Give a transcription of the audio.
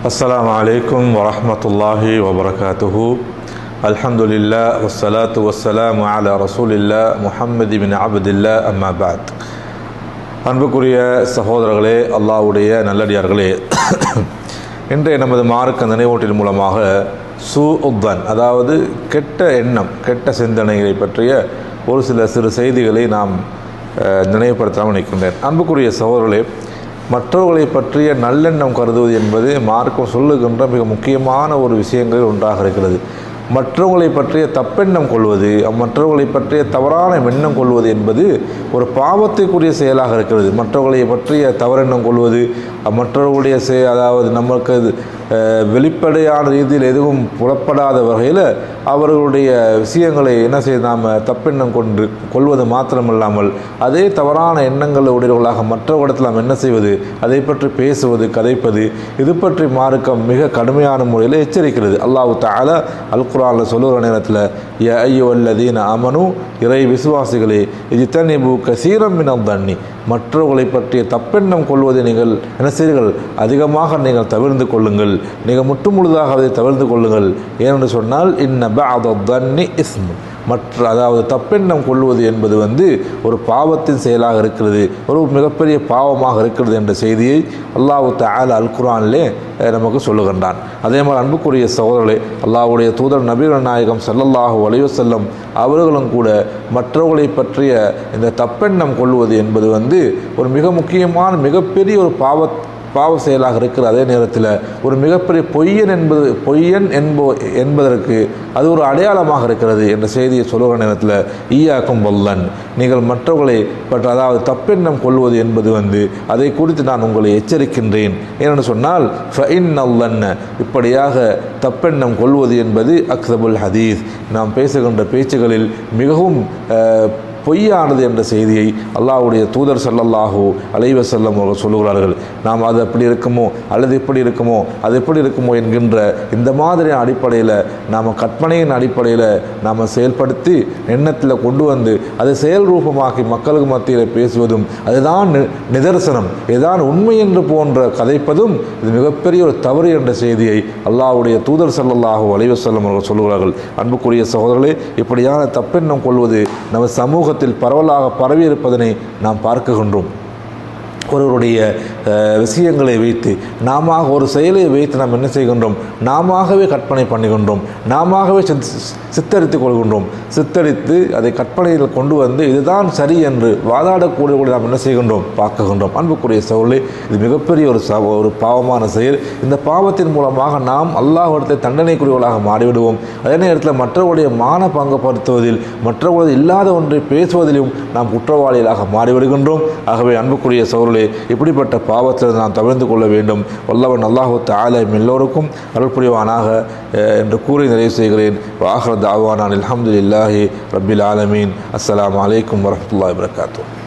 السلام عليكم ورحمة الله وبركاته الحمد لله والصلاة والسلام على رسول الله محمد بن عبد الله أما بعد அன்புக்குரிய சகோதரர்களே அல்லாஹ்வுடைய நல்லடியார்களே இன்றைய நமது மார்க்க நினைவூட்டின் மூலமாக சு உத்தன் அதாவது கெட்ட எண்ணம் கெட்ட சிந்தனைகளை பற்றிய ஒரு சில சிறு செய்திகளை நாம் அஹ், நினைவுபடுத்தாமல் நிற்கின்றேன் அன்புக்குரிய சகோதரர்களே மற்றவர்களை பற்றிய நல்லெண்ணம் கருதுவது என்பது மார்க்கம் சொல்லுகின்ற மிக முக்கியமான ஒரு விஷயங்களில் ஒன்றாக இருக்கிறது. மற்றவர்களை பற்றிய தப்பெண்ணம் கொள்வது மற்றவர்களை பற்றிய தவறான எண்ணம் கொள்வது என்பது ஒரு பாவத்துக்குரிய செயலாக இருக்கிறது. மற்றவர்களை பற்றிய தவறெண்ணம் கொள்வது மற்றவர்களுடைய செ அதாவது நமக்கு அது, வெளிப்படையான ரீதியில் எதுவும் புலப்படாத வகையில் அவர்களுடைய விஷயங்களை என்ன செய்ய நாம் தப்பெண்ணம் கொண்டு கொள்வது மாத்திரமல்லாமல் அதே தவறான எண்ணங்கள் உடையவர்களாக மற்றவர்களிடத்தில் நாம் என்ன செய்வது அதை பற்றி பேசுவது கதைப்பது இது பற்றி மார்க்கம் மிக கடுமையான முறையில் எச்சரிக்கிறது. அல்லாஹு தால அல் குரானில் சொல்லுகிற நேரத்தில் ஐயோ அல்லதீன அமனு இறை விசுவாசிகளே இது தன்னிபு கசீரம் மினம் தண்ணி மற்றவர்களை பற்றிய தப்பெண்ணம் கொள்வதை நீங்கள் என்ன செய்யுங்கள் அதிகமாக நீங்கள் தவிர்ந்து கொள்ளுங்கள். நீங்கள் முற்று முழுதாக அதை தவிர்த்து கொள்ளுங்கள். ஏனென்று சொன்னால் இன்ன பஅத இஸ்மு. மற்ற அதாவது தப்பெண்ணம் கொள்வது என்பது வந்து ஒரு பாவத்தின் செயலாக இருக்கிறது ஒரு மிகப்பெரிய பாவமாக இருக்கிறது என்ற செய்தியை அல்லாஹு தஆலா அல் குரானிலே நமக்கு சொல்லுகின்றான். அதே மாதிரி அன்புக்குரிய சகோதரர்களே அல்லாஹுடைய தூதர் நபீர நாயகம் ஸல்லல்லாஹு அலைஹி செல்லும் அவர்களும் கூட மற்றவர்களை பற்றிய இந்த தப்பெண்ணம் கொள்வது என்பது வந்து ஒரு மிக முக்கியமான மிகப்பெரிய ஒரு பாவ பாவ செயலாக இருக்கிற அதே நேரத்தில் ஒரு மிகப்பெரிய பொய்யன் என்பது பொய்யன் என்போ என்பதற்கு அது ஒரு அடையாளமாக இருக்கிறது என்ற செய்தியை சொல்லுகிற நேரத்தில் ஈயாக்கும் வல்லன். நீங்கள் மற்றவர்களை பற்றி அதாவது தப்பெண்ணம் கொள்வது என்பது வந்து அதை குறித்து நான் உங்களை எச்சரிக்கின்றேன். ஏனென்று சொன்னால் ஃபஇன் அல்லன்ன இப்படியாக தப்பெண்ணம் கொள்வது என்பது அக்தபுல் ஹதீஸ். நாம் பேசுகின்ற பேச்சுகளில் மிகவும் பொய்யானது என்ற செய்தியை அல்லாஹுடைய தூதர் ஸல்லல்லாஹு அலைவ செல்லம் அவர்கள் சொல்லுகிறார்கள். நாம் அது அப்படி இருக்குமோ அல்லது இப்படி இருக்குமோ அது எப்படி இருக்குமோ என்கின்ற இந்த மாதிரியான அடிப்படையில் நாம் கற்பனையின் அடிப்படையில் நாம் செயல்படுத்தி எண்ணத்தில் கொண்டு வந்து அதை செயல் ரூபமாக்கி மக்களுக்கு மத்தியில் பேசுவதும் அதுதான் நி- நிதர்சனம். இதுதான் உண்மை என்று போன்ற கதைப்பதும் இது மிகப்பெரிய ஒரு தவறு என்ற செய்தியை அல்லாஹ்வுடைய தூதர் ஸல்லல்லாஹு அலைவ செல்லம் அவர்கள் சொல்லுகிறார்கள். அன்புக்குரிய சகோதரர்களே இப்படியான தப்பெண்ணம் கொள்வது நம்ம சமூகத்தில் பரவலாக பரவி இருப்பதனை நாம் பார்க்குகின்றோம். ஒருவருடைய விஷயங்களை வைத்து நாம ஒரு செயலை வைத்து நாம் என்ன செய்கின்றோம்? நாமவே கற்பனை பண்ணுகின்றோம். நாமவே சித்தரித்து கொள்கின்றோம். சித்தரித்து அதை கற்பனையில் கொண்டு வந்து இதுதான் சரி என்று வாதாடக்கூடிய கூட நாம் என்ன செய்கின்றோம்? பார்க்குகின்றோம். அன்புக்குரிய சவுளை இது மிகப்பெரிய ஒரு ச ஒரு பாவமான செயல். இந்த பாவத்தின் மூலமாக நாம் அல்லாஹிடத்தை தண்டனைக்குரியவர்களாக மாறிவிடுவோம். அதே நேரத்தில் மற்றவருடைய மான பங்குபடுத்துவதில் மற்றவர்கள் இல்லாத ஒன்றை பேசுவதிலும் நாம் குற்றவாளிகளாக மாறிவிடுகின்றோம். ஆகவே அன்புக்குரிய சோழர்களே இப்படிப்பட்ட பாவத்தில் நாம் தவிர்த்து கொள்ள வேண்டும். வல்லவன் அல்லாஹு தாலம் எல்லோருக்கும் அருள் புரிவானாக அஹ், என்று கூறி நிறைவு செய்கிறேன். வாஹர் தாவானான் அலமது இல்லாஹி ரபில் ஆலமீன். அஸ்லாம் வலைக்கம் வரமத்துல்லா வபரகாத்துஹு.